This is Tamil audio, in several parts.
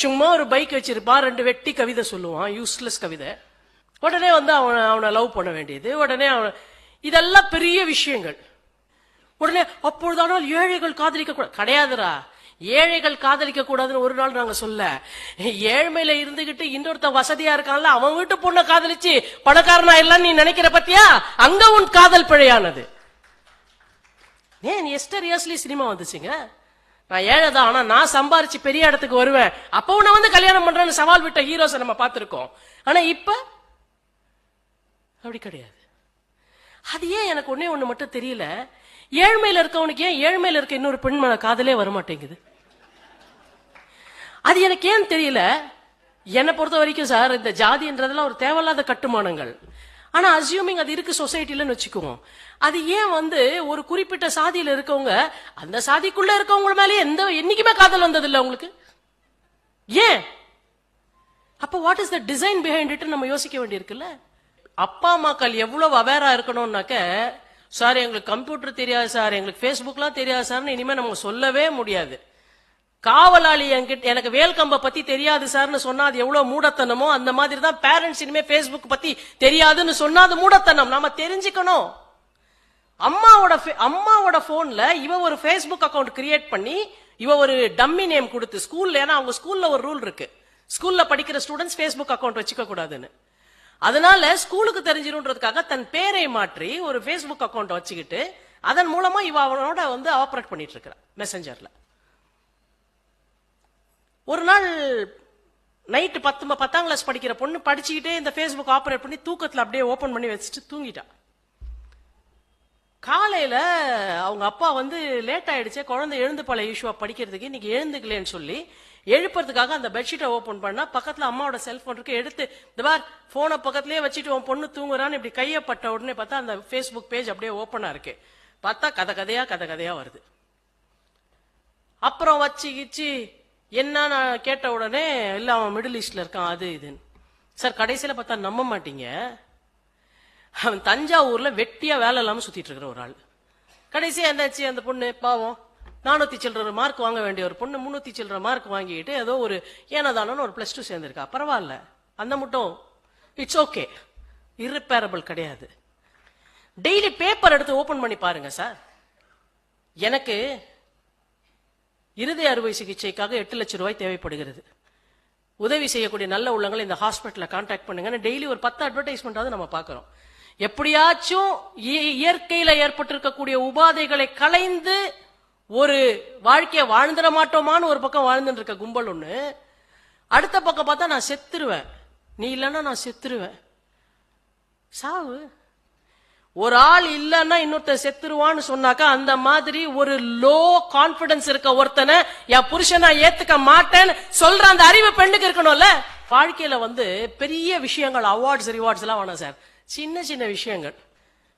சும்மா ஒரு பைக் வச்சிருப்பான் ரெண்டு வெட்டி கவிதை சொல்லுவான் யூஸ்லெஸ் கவிதை. உடனே வந்து அவனை அவனை லவ் பண்ண வேண்டியது. உடனே அவன் இதெல்லாம் பெரிய விஷயங்கள். உடனே அப்பொழுதானால் ஏழைகள் காதலிக்க கூடாது. கிடையாதுடா. ஏழைகள் காதலிக்க கூடாதுன்னு ஒரு நாள் நாங்க சொல்ல ஏழ்மையில இருந்துகிட்டு இன்னொருத்த வசதியா இருக்கான்ல அவன் வீட்டு பொண்ணை காதலிச்சு பணக்காரனா எல்லாம் நீ நினைக்கிற பத்தியா? அங்க உன் காதல் பிழையானது. ஏன் எஸ்டர் இயர்ஸ்லி சினிமா வந்துச்சுங்க? நான் ஏழை தான் ஆனா நான் சம்பாரிச்சு பெரிய இடத்துக்கு வருவேன். அப்போ உன்னை வந்து கல்யாணம் பண்றேன்னு சவால் விட்ட ஹீரோஸை நம்ம பார்த்துருக்கோம். ஆனா இப்ப அப்படி கிடையாது. அது ஏன் எனக்கு ஒண்ணே ஒண்ணு மட்டும் தெரியல. ஏழ்மையில இருக்கவனுக்கு ஏன் ஏழ்மையில இருக்க இன்னொரு பெண் காதலே வரமாட்டேங்குது? அது எனக்கு ஏன் தெரியல? என்னை பொறுத்த வரைக்கும் சார் இந்த ஜாதின்றதெல்லாம் ஒரு தேவையில்லாத கட்டுமானங்கள். ஆனால் அசியூமிங் அது இருக்கு சொசைட்டிலன்னு வச்சுக்குவோம். அது ஏன் வந்து ஒரு குறிப்பிட்ட சாதியில் இருக்கவங்க அந்த சாதிக்குள்ள இருக்கவங்க மேலே எந்த என்னைக்குமே காதல் வந்தது இல்லை உங்களுக்கு? ஏன்? அப்போ what is the design behind it நம்ம யோசிக்க வேண்டியிருக்குல்ல. அப்பா அம்மாக்கள் எவ்வளவு அவேரா இருக்கணும்னாக்க சார் எங்களுக்கு கம்ப்யூட்டர் தெரியாது சார் எங்களுக்கு ஃபேஸ்புக்லாம் தெரியாது சார்னு இனிமேல் நம்ம சொல்லவே முடியாது. காவலாளி என்கிட்ட எனக்கு வேல்கம்ப பத்தி தெரியாது சார்னு சொன்னா அது எவ்வளவு மூடத்தனமோ அந்த மாதிரி தான் பேரண்ட்ஸ் இனிமே ஃபேஸ்புக் பத்தி தெரியாதுன்னு சொன்னா அது மூடத்தனம். நாம தெரிஞ்சுக்கணும். அம்மாவோட அம்மாவோட போன்ல இவ ஒரு ஃபேஸ்புக் அக்கௌண்ட் கிரியேட் பண்ணி இவ ஒரு டம்மி நேம் கொடுத்து ஸ்கூல்ல ஏன்னா அவங்க ஸ்கூல்ல ஒரு ரூல் இருக்கு. ஸ்கூல்ல படிக்கிற ஸ்டூடெண்ட்ஸ் ஃபேஸ்புக் அக்கௌண்ட் வச்சுக்க கூடாதுன்னு. அதனால ஸ்கூலுக்கு தெரிஞ்சிடும்ன்றதுக்காக தன் பேரை மாற்றி ஒரு ஃபேஸ்புக் அக்கௌண்ட் வச்சுக்கிட்டு அதன் மூலமா இவ அவனோட வந்து ஆப்ரேட் பண்ணிட்டு இருக்கிறான் மெசஞ்சர்ல ஒரு நாள் நைட்டு பத்து பத்தாம் கிளாஸ் படிக்கிற பொண்ணு படிச்சுக்கிட்டே இந்த ஃபேஸ்புக் ஆப்ரேட் பண்ணி தூக்கத்தில் அப்படியே ஓப்பன் பண்ணி வச்சுட்டு தூங்கிட்டா. காலையில் அவங்க அப்பா வந்து லேட் ஆயிடுச்சே குழந்தை எழுந்து பல இஷ்யூவாக படிக்கிறதுக்கு இன்னைக்கு எழுந்துக்கலேன்னு சொல்லி எழுப்புறதுக்காக அந்த பெட்ஷீட்டை ஓப்பன் பண்ணா பக்கத்தில் அம்மாவோட செல்ஃபோன் இருக்கு எடுத்து இந்த பார் போனை பக்கத்துலேயே வச்சுட்டு உன் பொண்ணு தூங்குறான்னு இப்படி கையப்பட்ட உடனே பார்த்தா அந்த ஃபேஸ்புக் பேஜ் அப்படியே ஓப்பனாக இருக்கு. பார்த்தா கதை கதையா கதை கதையா வருது. அப்புறம் வச்சு கிச்சு என்ன நான் கேட்ட உடனே இல்லை அவன் மிடில் ஈஸ்டில் இருக்கான் அது இதுன்னு. சார் கடைசியில் பார்த்தா நம்ப மாட்டீங்க. அவன் தஞ்சாவூரில் வெட்டியாக வேலை இல்லாமல் சுற்றிட்டு இருக்கிற ஒரு ஆள். கடைசியாக என்னாச்சு அந்த பொண்ணு? பாவம். நானூற்றி சில்லற மார்க் வாங்க வேண்டிய ஒரு பொண்ணு முந்நூற்றி சில்லற மார்க் வாங்கிட்டு ஏதோ ஒரு ஏனதானோன்னு ஒரு ப்ளஸ் டூ சேர்ந்துருக்கா. பரவாயில்ல. அந்த மட்டும். இட்ஸ் ஓகே இரிப்பேரபிள் கிடையாது. டெய்லி பேப்பர் எடுத்து ஓப்பன் பண்ணி பாருங்க சார் எனக்கு இருதய அறுவை சிகிச்சைக்காக எட்டு லட்சம் ரூபாய் தேவைப்படுகிறது. உதவி செய்யக்கூடிய நல்ல உள்ளங்களை இந்த ஹாஸ்பிட்டலில் கான்டாக்ட் பண்ணுங்கன்னு டெய்லி ஒரு பத்து அட்வர்டைஸ்மெண்ட்டாவது நம்ம பார்க்குறோம். எப்படியாச்சும் இயற்கையில் ஏற்பட்டிருக்கக்கூடிய உபாதைகளை களைந்து ஒரு வாழ்க்கையை வாழ்ந்துட மாட்டோமான்னு ஒரு பக்கம் வாழ்ந்துட்டு இருக்க கும்பல் ஒன்று அடுத்த பக்கம் பார்த்தா நான் செத்துருவேன். நீ இல்லைன்னா நான் செத்துருவேன். சாவு. ஒரு ஆள் இல்லைன்னா இன்னொருத்த செத்துருவான்னு சொன்னாக்கா அந்த மாதிரி ஒரு லோ கான்பிடன்ஸ் இருக்க ஒருத்தனை என் புருஷனை ஏத்துக்க மாட்டேன்னு சொல்ற அந்த அறிவு பெண்ணுக்கு இருக்கணும்ல? வாழ்க்கையில வந்து பெரிய விஷயங்கள் அவார்ட்ஸ் ரிவார்ட்ஸ் எல்லாம் வேணாம் சார். சின்ன சின்ன விஷயங்கள்.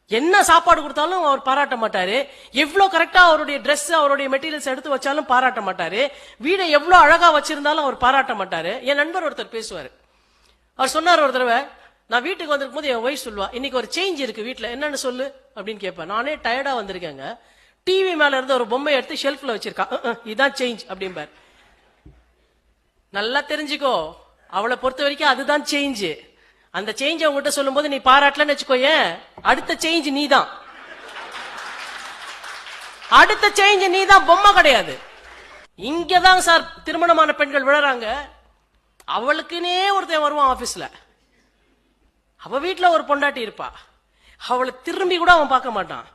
என்ன சாப்பாடு கொடுத்தாலும் அவர் பாராட்ட மாட்டாரு. எவ்வளவு கரெக்டா அவருடைய ட்ரெஸ் அவருடைய மெட்டீரியல்ஸ் எடுத்து வச்சாலும் பாராட்ட மாட்டாரு. வீடை எவ்வளவு அழகா வச்சிருந்தாலும் அவர் பாராட்ட மாட்டாரு. என் நண்பர் ஒருத்தர் பேசுவார். அவர் சொன்னார் ஒரு தடவை நான் வீட்டுக்கு வந்திருக்கும் போது என் ஒய்ஃப் சொல்லுவா இன்னைக்கு ஒரு சேஞ்ச் இருக்கு வீட்டில் என்னன்னு சொல்லு? அப்படின்னு கேட்பேன் நானே டயர்டா வந்திருக்கேங்க. டிவி மேல இருந்து ஒரு பொம்மை எடுத்து ஷெல்ஃப்ல வச்சிருக்கா. இதுதான் சேஞ்ச் அப்படிம்பார். நல்லா தெரிஞ்சுக்கோ அவளை பொறுத்த வரைக்கும் அதுதான் சேஞ்ச் அந்த சேஞ்ச் உங்ககிட்ட சொல்லும்போது நீ பாராட்டலன்னு வச்சுக்கோயேன் அடுத்த சேஞ்ச் நீதான். அடுத்த சேஞ்ச் நீதான் பொம்மை கிடையாது. இங்கதான் சார் திருமணமான பெண்கள் விழறாங்க. அவளுக்குனே ஒருத்தன் வருவான் ஆபீஸ்ல அவ வீட்டில் ஒரு பொண்டாட்டி இருப்பா. அவளை திரும்பி கூட அவன் பார்க்க மாட்டான்.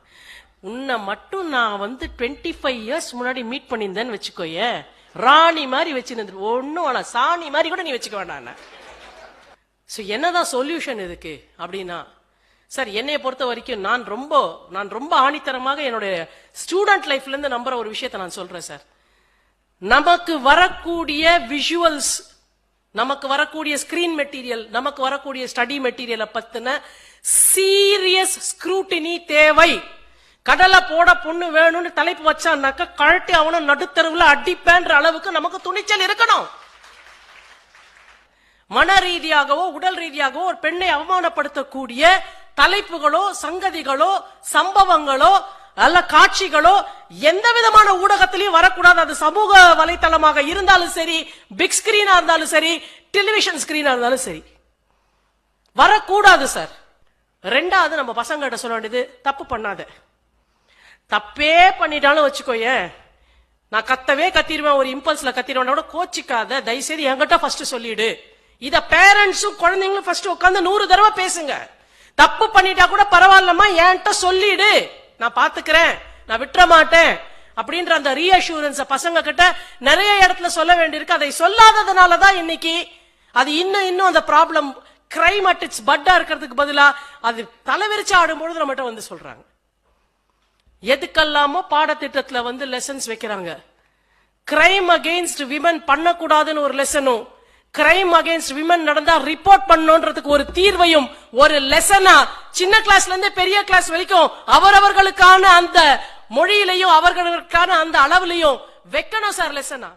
உன்னை மட்டும் நான் வந்து டுவெண்ட்டி ஃபைவ் இயர்ஸ் முன்னாடி மீட் பண்ணியிருந்தேன்னு வச்சுக்கோயே ராணி மாதிரி வச்சிருந்து ஒன்றும் ஆனால் சாணி மாதிரி கூட நீ வச்சுக்க வேண்டாம் ஸோ என்னதான் சொல்யூஷன் இதுக்கு அப்படின்னா சார் என்னைய பொறுத்த வரைக்கும் நான் ரொம்ப நான் ரொம்ப ஆணித்தரமாக என்னுடைய ஸ்டூடெண்ட் லைஃப்ல இருந்து நம்புற ஒரு விஷயத்தை நான் சொல்றேன் சார் நமக்கு வரக்கூடிய விஷுவல்ஸ் நமக்கு வரக்கூடிய ஸ்கிரீன் மெட்டீரியல் நமக்கு வரக்கூடிய ஸ்டடி மெட்டீரியலை பத்தின சீரியஸ் ஸ்க்ரூட்டினி தேவை. கடலை போட பொண்ணு வேணும்னு தலைப்பு வச்சான்னாக்க கழட்டி அவனை நடுத்தருவுல அடிப்பேன்ற அளவுக்கு நமக்கு துணிச்சல் இருக்கணும். மன ரீதியாகவோ உடல் ரீதியாகவோ ஒரு பெண்ணை அவமானப்படுத்தக்கூடிய தலைப்புகளோ சங்கதிகளோ சம்பவங்களோ நல்ல காட்சிகளோ எந்த விதமான ஊடகத்திலையும் வரக்கூடாது. அது சமூக வலைத்தளமாக இருந்தாலும் சரி பிக் ஸ்கிரீனா இருந்தாலும் சரி டெலிவிஷன் ஸ்கிரீனா இருந்தாலும் சரி. வரக்கூடாது சார் ரெண்டாவது நம்ம பசங்கள்ட்ட சொல்ல வேண்டியது தப்பு பண்ணாத. தப்பே பண்ணிட்டாலும் வச்சுக்கோயேன் நான் கத்தவே கத்திடுவேன் ஒரு இம்பல்ஸ்ல கத்திடுவேன் கூட கோச்சிக்காத. தயவுசெய்து என்கிட்ட ஃபர்ஸ்ட் சொல்லிடு. இத பேரண்ட்ஸும் குழந்தைங்களும் ஃபர்ஸ்ட் உட்காந்து நூறு தடவை பேசுங்க. தப்பு பண்ணிட்டா கூட பரவாயில்லம்மா என்கிட்ட சொல்லிடு. நான் பாத்துக்கிறேன் நான் விட்டுற மாட்டேன் அப்படின்ற அந்த ரீஅஷூரன்ஸ பசங்க கிட்ட நிறைய இடத்துல சொல்ல வேண்டியிருக்கு. அதை சொல்லாததுனால தான் இன்னைக்கு அது இன்னும் இன்னும் அந்த ப்ராப்ளம் கிரைம் அட் இட்ஸ் பட்டா இருக்கிறதுக்கு பதிலா அது தலைவிரிச்சு ஆடும்பொழுது நம்மகிட்ட வந்து சொல்றாங்க. எதுக்கெல்லாமோ பாடத்திட்டத்துல வந்து லெசன்ஸ் வைக்கிறாங்க. கிரைம் அகெயின்ஸ்ட் விமன் பண்ணக்கூடாதுன்னு ஒரு லெசனும் கிரைம் அகைன்ஸ்ட் விமன் நடந்தா ரிப்போர்ட் பண்ணணுன்றதுக்கு ஒரு தீர்வையும் ஒரு லெசனா சின்ன கிளாஸ்ல இருந்து பெரிய கிளாஸ் வரைக்கும் அவரவர்களுக்கான அந்த மொழியிலையும் அவர்களுக்கான அந்த அளவுலையும் வைக்கணும் சார் லெசனா